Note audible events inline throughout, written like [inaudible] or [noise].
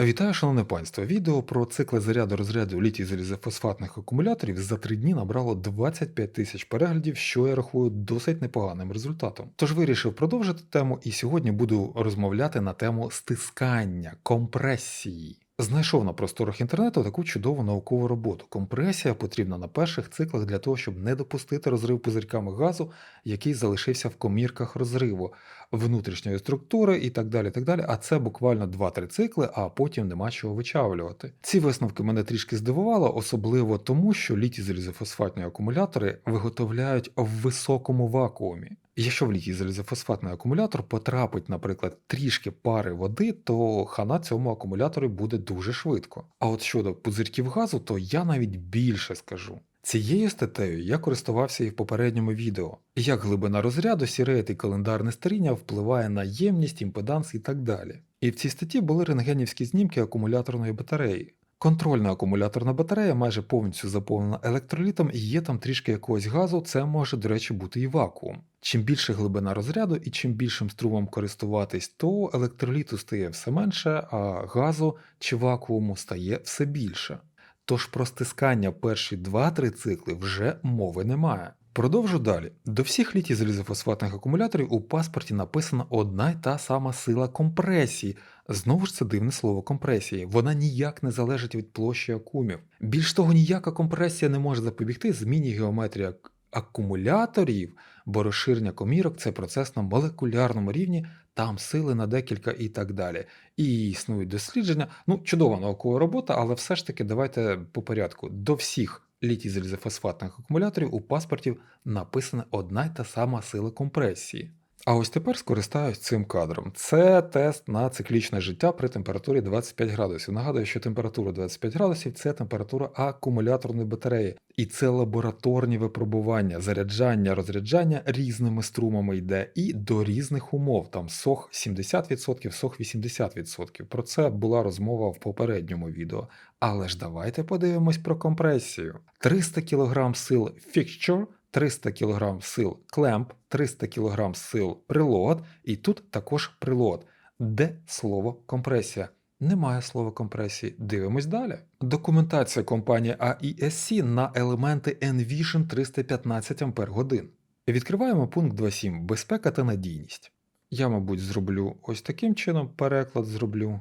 Вітаю, шановне панство! Відео про цикли заряду розряду літій залізофосфатних акумуляторів за три дні набрало 25 тисяч переглядів, що я рахую досить непоганим результатом. Тож вирішив продовжити тему, і сьогодні буду розмовляти на тему стискання, компресії. Знайшов на просторах інтернету таку чудову наукову роботу. Компресія потрібна на перших циклах для того, щоб не допустити розрив пузирьками газу, який залишився в комірках розриву, внутрішньої структури і так далі. так далі. А це буквально 2-3 цикли, а потім нема чого вичавлювати. Ці висновки мене трішки здивували, особливо тому, що літій залізофосфатні акумулятори виготовляють в високому вакуумі. Якщо в літій залізофосфатний акумулятор потрапить, наприклад, трішки пари води, то хана цьому акумуляторі буде дуже швидко. А от щодо пузирьків газу, то я навіть більше скажу. Цією статтею я користувався і в попередньому відео, як глибина розряду, сірет і календарне старіння впливає на ємність, імпеданс і так далі. І в цій статті були рентгенівські знімки акумуляторної батареї. Контрольна акумуляторна батарея майже повністю заповнена електролітом і є там трішки якогось газу, це може, до речі, бути і вакуум. Чим більше глибина розряду і чим більшим струмом користуватись, то електроліту стає все менше, а газу чи вакууму стає все більше. Тож про стискання перші 2-3 цикли вже мови немає. Продовжу далі. До всіх літій залізофосфатних акумуляторів у паспорті написана одна й та сама сила компресії. Знову ж це дивне слово компресії. Вона ніяк не залежить від площі акумів. Більш того, ніяка компресія не може запобігти зміні геометрії ак- акумуляторів, бо розширення комірок це процес на молекулярному рівні, там сили на декілька і так далі. І існують дослідження. Ну, чудова наукова робота, але все ж таки давайте по порядку. До всіх літій залізофосфатних акумуляторів у паспортів написана одна й та сама сила компресії. А ось тепер скористаюсь цим кадром. Це тест на циклічне життя при температурі 25 градусів. Нагадую, що температура 25 градусів це температура акумуляторної батареї. І це лабораторні випробування, заряджання, розряджання різними струмами йде і до різних умов. Там сох 70%, сох 80%. Про це була розмова в попередньому відео. Але ж давайте подивимось про компресію. 300 кг сил fixture, 300 кг сил клемп, 300 кг сил прилот, і тут також прилот. Де слово компресія? Немає слова компресії. Дивимось далі. Документація компанії AESC на елементи Envision 315 Ампер годин. Відкриваємо пункт 2.7 безпека та надійність. Я, мабуть, зроблю ось таким чином, переклад зроблю.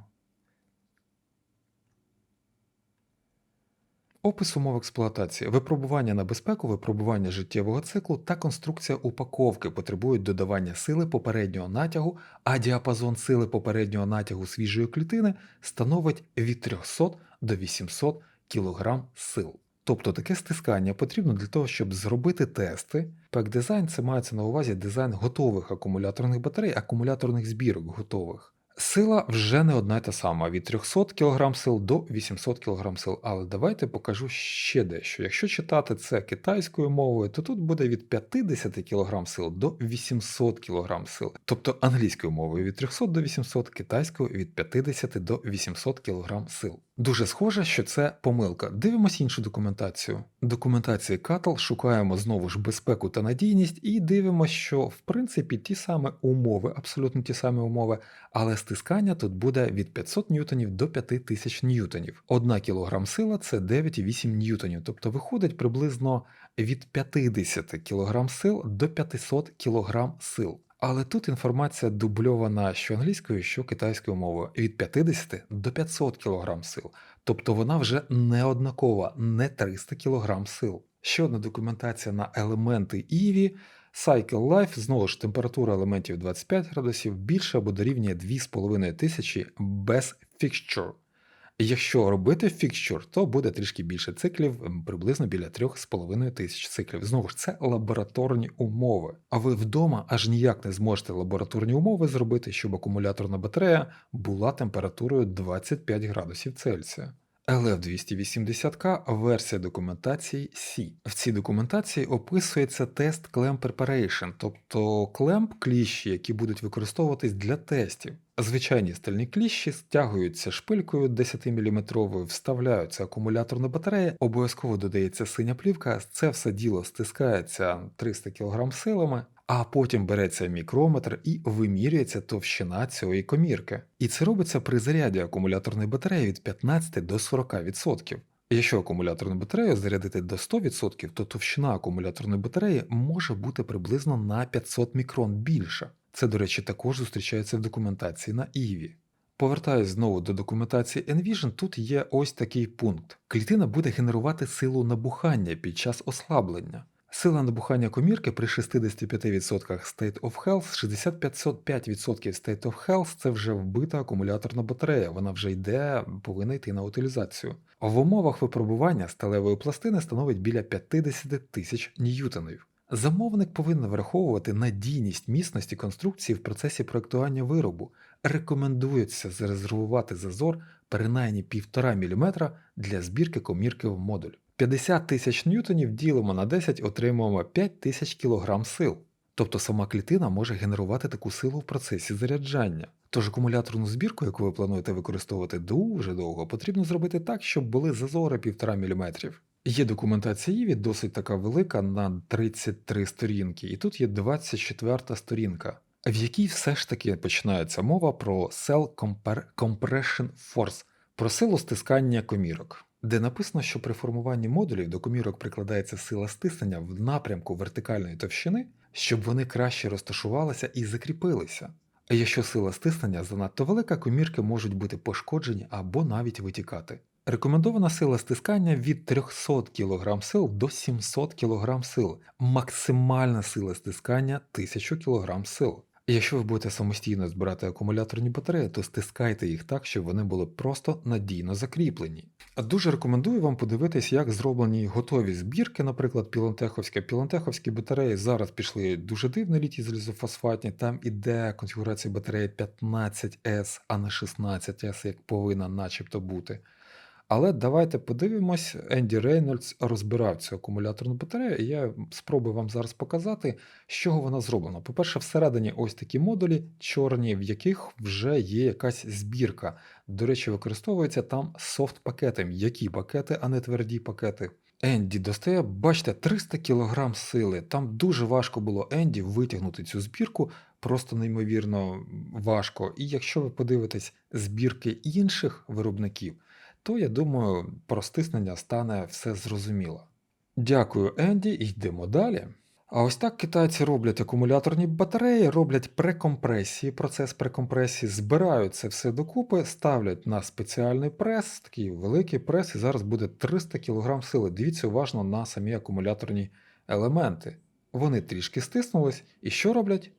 Опис умов експлуатації, випробування на безпеку, випробування життєвого циклу та конструкція упаковки потребують додавання сили попереднього натягу, а діапазон сили попереднього натягу свіжої клітини становить від 300 до 800 кг сил. Тобто таке стискання потрібно для того, щоб зробити тести. Пек-дизайн це мається на увазі дизайн готових акумуляторних батарей, акумуляторних збірок готових. Сила вже не одна й та сама від 300 кг сил до 800 кг сил. Але давайте покажу ще дещо. Якщо читати це китайською мовою, то тут буде від 50 кг сил до 800 кг сил. Тобто англійською мовою від 300 до 800, китайською від 50 до 800 кг сил. Дуже схоже, що це помилка. Дивимось іншу документацію. Документації Катл шукаємо знову ж безпеку та надійність і дивимося, що в принципі ті самі умови, абсолютно ті самі умови, але стискання тут буде від 500 ньютонів до 5000 ньютонів. Одна кілограм сила це 9,8 ньютонів, тобто виходить приблизно від 50 кг сил до 500 кг сил. Але тут інформація дубльована що англійською, що китайською мовою від 50 до 500 кг сил. Тобто вона вже не однакова, не 300 кг сил. Ще одна документація на елементи EVI. Cycle Life, знову ж температура елементів 25 градусів більше або дорівнює 2500 без fixture. Якщо робити фікчур, то буде трішки більше циклів, приблизно біля 3,5 тисяч циклів. Знову ж це лабораторні умови. А ви вдома аж ніяк не зможете лабораторні умови зробити, щоб акумуляторна батарея була температурою 25 градусів Цельсія. LF280K версія документації C. В цій документації описується тест Clamp Preparation, тобто клемп кліщі, які будуть використовуватись для тестів. Звичайні стальні кліщі стягуються шпилькою 10-мм, вставляються акумуляторна батарея, обов'язково додається синя плівка, це все діло стискається 300 кг силами. А потім береться мікрометр і вимірюється товщина цієї комірки. І це робиться при заряді акумуляторної батареї від 15 до 40%. Якщо акумуляторну батарею зарядити до 100%, то товщина акумуляторної батареї може бути приблизно на 500 мікрон більша. Це, до речі, також зустрічається в документації на EVI. Повертаюсь знову до документації Envision, тут є ось такий пункт. Клітина буде генерувати силу набухання під час ослаблення. Сила набухання комірки при 65% State of Health, 65% State of Health це вже вбита акумуляторна батарея, вона вже йде, повинна йти на утилізацію. В умовах випробування сталевої пластини становить біля 50 тисяч ньютонів. Замовник повинен враховувати надійність міцності конструкції в процесі проектування виробу. Рекомендується зарезервувати зазор принаймні 1,5 мм для збірки комірки в модуль. 50 тисяч ньютонів ділимо на 10, отримуємо 5 тисяч кг сил. Тобто сама клітина може генерувати таку силу в процесі заряджання. Тож акумуляторну збірку, яку ви плануєте використовувати дуже довго, потрібно зробити так, щоб були зазори 1,5 мм. Є документація Іві досить така велика на 33 сторінки, і тут є 24 сторінка, в якій все ж таки починається мова про Cell Compression Force, про силу стискання комірок, де написано, що при формуванні модулів до комірок прикладається сила стиснення в напрямку вертикальної товщини, щоб вони краще розташувалися і закріпилися. А якщо сила стиснення занадто велика, комірки можуть бути пошкоджені або навіть витікати. Рекомендована сила стискання від 300 кг сил до 700 кг сил, максимальна сила стискання 1000 кг сил. Якщо ви будете самостійно збирати акумуляторні батареї, то стискайте їх так, щоб вони були просто надійно закріплені. А Дуже рекомендую вам подивитись, як зроблені готові збірки, наприклад, пілонтеховська. Пілонтеховські батареї зараз пішли дуже дивно літій залізофосфатні. Там іде конфігурація батареї 15S, а не 16S, як повинна начебто бути. Але давайте подивимось, Енді Рейнольдс розбирав цю акумуляторну батарею, і я спробую вам зараз показати, з чого вона зроблена. По-перше, всередині ось такі модулі чорні, в яких вже є якась збірка. До речі, використовуються там софт-пакети, м'які пакети, а не тверді пакети. Енді достає, бачите, 300 кг сили. Там дуже важко було Енді витягнути цю збірку, просто неймовірно важко. І якщо ви подивитесь збірки інших виробників, то я думаю, про стиснення стане все зрозуміло. Дякую, Енді, йдемо далі. А ось так китайці роблять акумуляторні батареї, роблять прекомпресії, процес прекомпресії, збирають це все докупи, ставлять на спеціальний прес, такий великий прес, і зараз буде 300 кг сили. Дивіться уважно на самі акумуляторні елементи. Вони трішки стиснулись, і що роблять?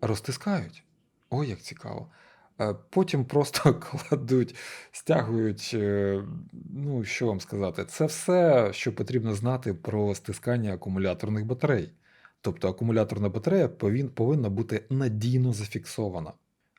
Розтискають. Ой, як цікаво. Е, Потім просто [laughs] кладуть, стягують, е, ну що вам сказати, це все, що потрібно знати про стискання акумуляторних батарей. Тобто акумуляторна батарея повинна бути надійно зафіксована,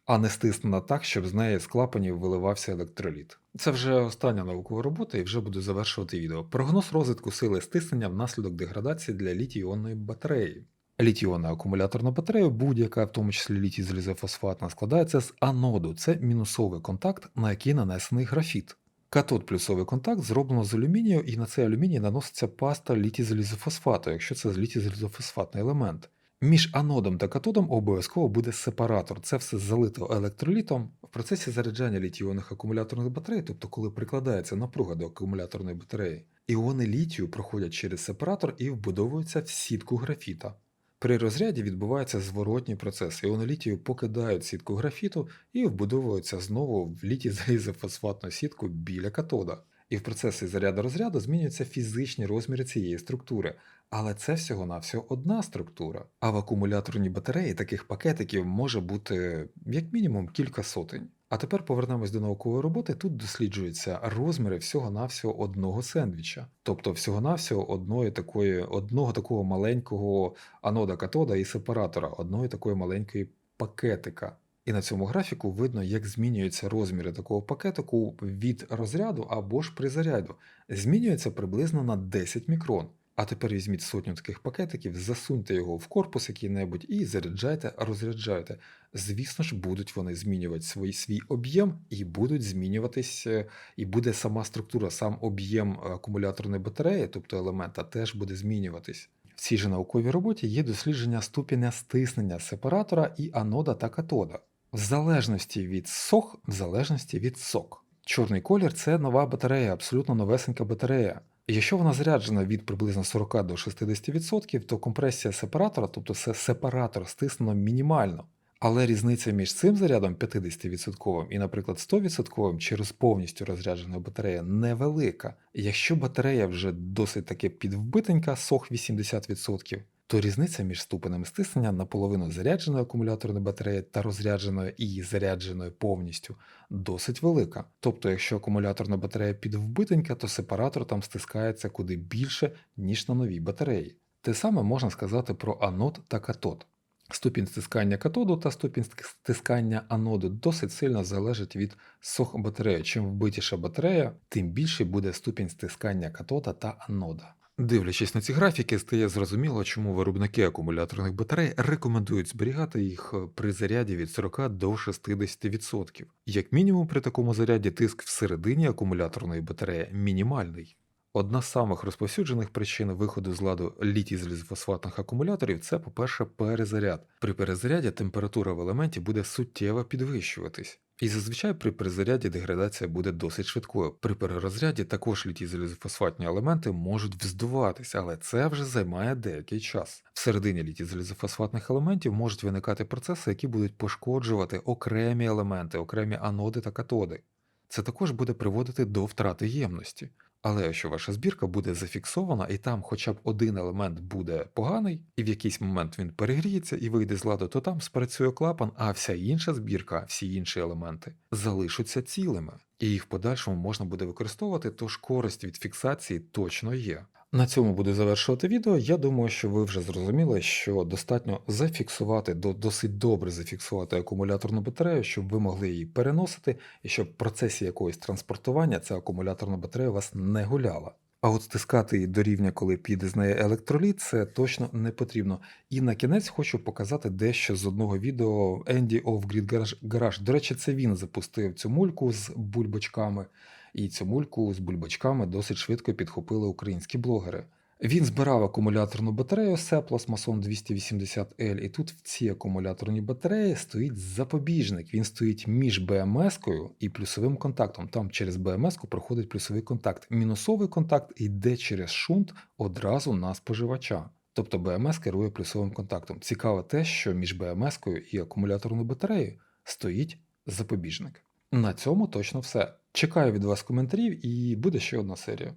а не стиснена так, щоб з неї з клапанів виливався електроліт. Це вже остання наукова робота і вже буду завершувати відео. Прогноз розвитку сили стиснення внаслідок деградації для літій-іонної батареї. Літіонна акумуляторна батарея, будь-яка, в тому числі літій залізофосфатна, складається з аноду. Це мінусовий контакт, на який нанесений графіт. Катод плюсовий контакт зроблено з алюмінію, і на цей алюміній наноситься паста літій залізофосфату, якщо це літій залізофосфатний елемент. Між анодом та катодом обов'язково буде сепаратор. Це все залито електролітом. В процесі заряджання літій-іонних акумуляторних батарей, тобто коли прикладається напруга до акумуляторної батареї, іони літію проходять через сепаратор і вбудовуються в сітку графіта. При розряді відбувається зворотній процес. Іони літію покидають сітку графіту і вбудовуються знову в літій залізофосфатну сітку біля катода. І в процесі заряду розряду змінюються фізичні розміри цієї структури. Але це всього-навсього одна структура. А в акумуляторній батареї таких пакетиків може бути як мінімум кілька сотень. А тепер повернемось до наукової роботи. Тут досліджуються розміри всього-навсього одного сендвіча, тобто всього-навсього одної такої, одного такого маленького анода катода і сепаратора, одної такої маленької пакетика. І на цьому графіку видно, як змінюються розміри такого пакетику від розряду або ж при заряду. Змінюється приблизно на 10 мікрон. А тепер візьміть сотню таких пакетиків, засуньте його в корпус який-небудь і заряджайте, розряджайте. Звісно ж, будуть вони змінювати свій, свій об'єм і будуть змінюватись, е, і буде сама структура, сам об'єм акумуляторної батареї, тобто елемента, теж буде змінюватись. В цій же науковій роботі є дослідження ступеня стиснення сепаратора і анода та катода. В залежності від СОХ, в залежності від СОК. Чорний колір це нова батарея, абсолютно новесенька батарея. Якщо вона заряджена від приблизно 40 до 60%, то компресія сепаратора, тобто сепаратор, стиснено мінімально. Але різниця між цим зарядом 50% і, наприклад, 100% через повністю розряджена батарея невелика. Якщо батарея вже досить таки підвбитенька, сох 80%, то різниця між ступенем стиснення наполовину зарядженої акумуляторної батареї та розрядженою і зарядженою повністю досить велика. Тобто, якщо акумуляторна батарея підвбитенька, то сепаратор там стискається куди більше, ніж на новій батареї. Те саме можна сказати про анод та катод. Ступінь стискання катоду та ступінь стискання аноду досить сильно залежить від сох батареї. Чим вбитіша батарея, тим більший буде ступінь стискання катода та анода. Дивлячись на ці графіки, стає зрозуміло, чому виробники акумуляторних батарей рекомендують зберігати їх при заряді від 40 до 60%. Як мінімум при такому заряді тиск всередині акумуляторної батареї мінімальний. Одна з самих розповсюджених причин виходу з ладу літій залізофосфатних акумуляторів це, по-перше, перезаряд. При перезаряді температура в елементі буде суттєво підвищуватись. І зазвичай при перезаряді деградація буде досить швидкою. При перерозряді також літій залізофосфатні елементи можуть вздуватися, але це вже займає деякий час. Всередині літій залізофосфатних елементів можуть виникати процеси, які будуть пошкоджувати окремі елементи, окремі аноди та катоди. Це також буде приводити до втрати ємності. Але якщо ваша збірка буде зафіксована, і там хоча б один елемент буде поганий, і в якийсь момент він перегріється і вийде з ладу, то там спрацює клапан, а вся інша збірка, всі інші елементи залишаться цілими, і їх в подальшому можна буде використовувати, тож користь від фіксації точно є. На цьому буду завершувати відео. Я думаю, що ви вже зрозуміли, що достатньо зафіксувати, до- досить добре зафіксувати акумуляторну батарею, щоб ви могли її переносити, і щоб в процесі якогось транспортування ця акумуляторна батарея вас не гуляла. А от стискати її до рівня, коли піде з неї електроліт, це точно не потрібно. І на кінець хочу показати дещо з одного відео Andy of Grid Garage. До речі, це він запустив цю мульку з бульбочками. І цю мульку з бульбачками досить швидко підхопили українські блогери. Він збирав акумуляторну батарею Seplos Mason 280L, і тут в цій акумуляторній батареї стоїть запобіжник. Він стоїть між БМС-кою і плюсовим контактом. Там через БМС-ку проходить плюсовий контакт. Мінусовий контакт йде через шунт одразу на споживача. Тобто БМС керує плюсовим контактом. Цікаво те, що між БМС-кою і акумуляторною батареєю стоїть запобіжник. На цьому точно все. Чекаю від вас коментарів і буде ще одна серія.